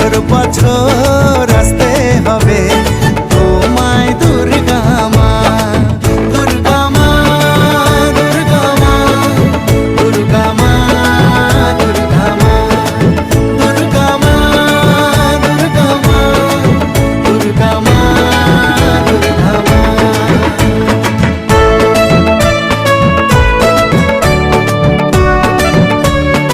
বছর বছর আসতে হবে।